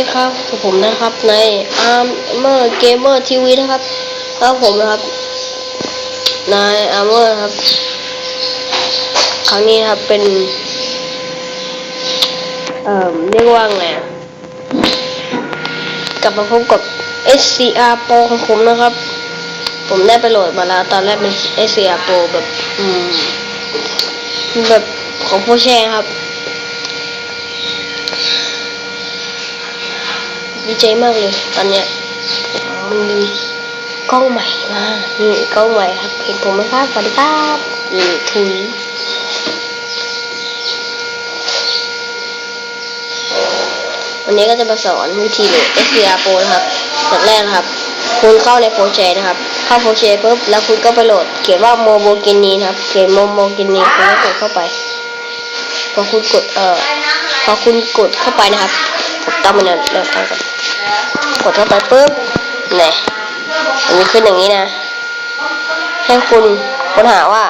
ดีครับผมนะครับใน Armor Gamer TV นะครับแล้วผมนะครับนาย Armor ครับ ครั้งนี้ครับเป็น เอ่อเรียกว่าไงกลับมาพบกับ SCR Pro ของผมนะครับ ผมได้ไปโหลดมาแล้ว ตอนแรกเป็น SCR Pro แบบ อืม แบบของผู้แชร์ครับ ดีใจมากเลย ตอนเนี้ยมันมีกล้องใหม่มานี่กล้องใหม่ครับ เห็นผมไหมครับสวัสดีครับนี่ถุยวันนี้ก็จะมาสอนวิธีโหลด SDR Pro นะครับอย่างแรกนะครับ คุณเข้าในโฟเชนะครับ เข้าโฟเชปุ๊บแล้วคุณก็ไปโหลด เขียนว่าโมโมกินีนะครับ เขียนโมโมกินีคุณก็กดเข้าไป พอคุณกดเอ่อพอคุณกดเข้าไปนะครับ ตั้งมันเริ่มตั้งก่อนกดเข้าไปปุ๊บเนี่ยมันจะขึ้นอย่างนี้นะ ให้คุณค้นหาว่า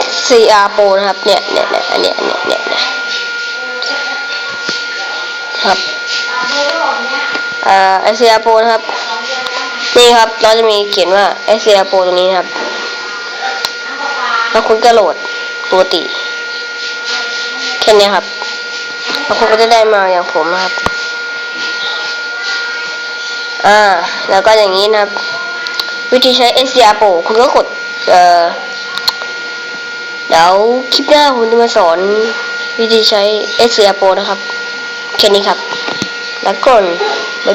SCR Pro นะครับ เนี่ยเนี่ยเนี่ยอันเนี้ยเนี้ยเนี่ยเนี่ยครับเอ่อ SCR Pro นะครับ นี่ครับ เราจะมีเขียนว่า SCR Pro ตรงนี้ครับ แล้วคุณก็โหลดปกติ ค่นี้ครับแล้วคุณก็จะได้มาอย่างผมนะครับ อ่า แล้วก็อย่างนี้นะครับ วิธีใช้ SDR Pro คุณก็กด เอ่อ เดี๋ยวคลิปหน้าผมจะมาสอนวิธีใช้ SCR Pro นะครับ แค่นี้ครับ แล้วก่อน